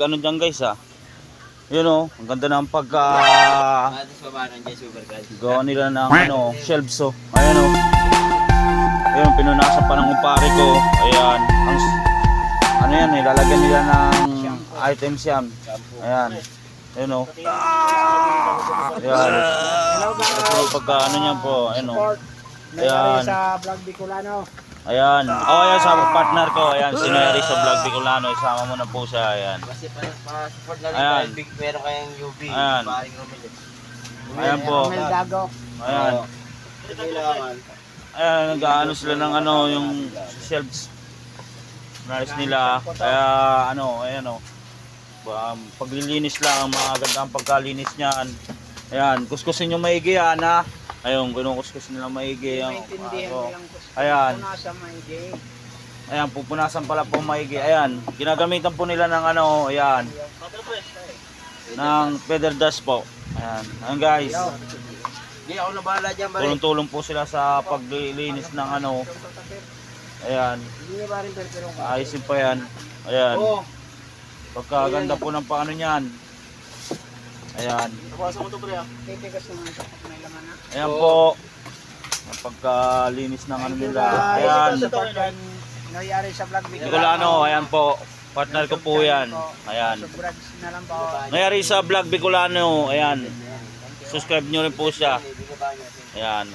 ano dyan guys ah. Yun oh, ang ganda ng pagka gawa nila ng ano, shelves oh. Ayan oh. Ayun, pinunasan pa ng kumpare ko. Ayan. Ang, ano yan, nilalagyan nila ng items yan. Ayan. Ayun oh. Ayan. Pagka ano niyan po. Ayan oh. Ayan. sa vlog Bicolano. Ayan. Oh, ayan sa partner ko. Ayan, si Neri sa vlog Bicolano. Isama mo na po siya. Ayan. Kasi pa, pa-support na rin Ayan. tayo. Big, meron kayong UV. Ayan. Paring Romel. Ayan po. Romel Dago. Ayan. Kailangan. Ayan, nag-ano sila ng ano, yung shelves. Nice nila. Kaya ano, ayan o. Um, paglilinis lang, mga ganda ang pagkalinis niyan. Ayan, kuskusin yung maigi yan ha. Ayun, kinukuskus nila maigi. Ayan, Maintindihan ano. mo lang gusto. Ayan. Maigi. Ayan, pupunasan pala po maigi. Ayan, ginagamitan po nila ng ano, ayan. Ng feather dust po. Ayan, ayan guys. Hindi ako na bahala dyan, bari. Tulong-tulong po sila sa paglilinis ng ano. Ayan, ayusin pa yan. Ayan. Pagkaganda po ng paano niyan. Ayan. Napasa mo ito, pre. ah. titigas naman sa pag may laman na. Ayan po. Ang pagkalinis ng ano nila. Ayan. Nangyari sa vlog Bicolano, ayan po. Partner ko po yan. Ayan. Subscribe na lang po. Nangyari sa vlog Bicolano. Ayan. Subscribe nyo rin po siya. Ayan.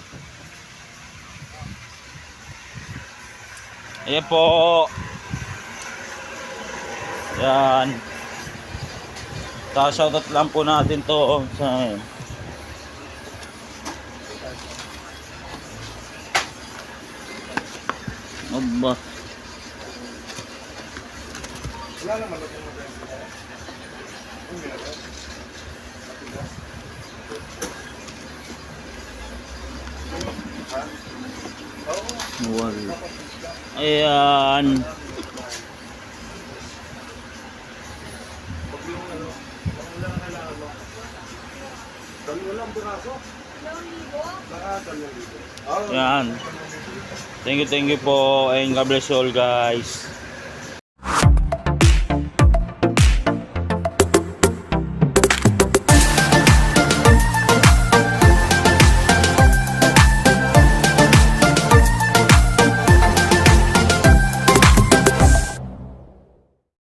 Ayan po. Ayan. Tapos shoutout lang po natin to sa Aba. Wala. Ayan. Ayan. Thank you, thank you po. And God bless you all guys.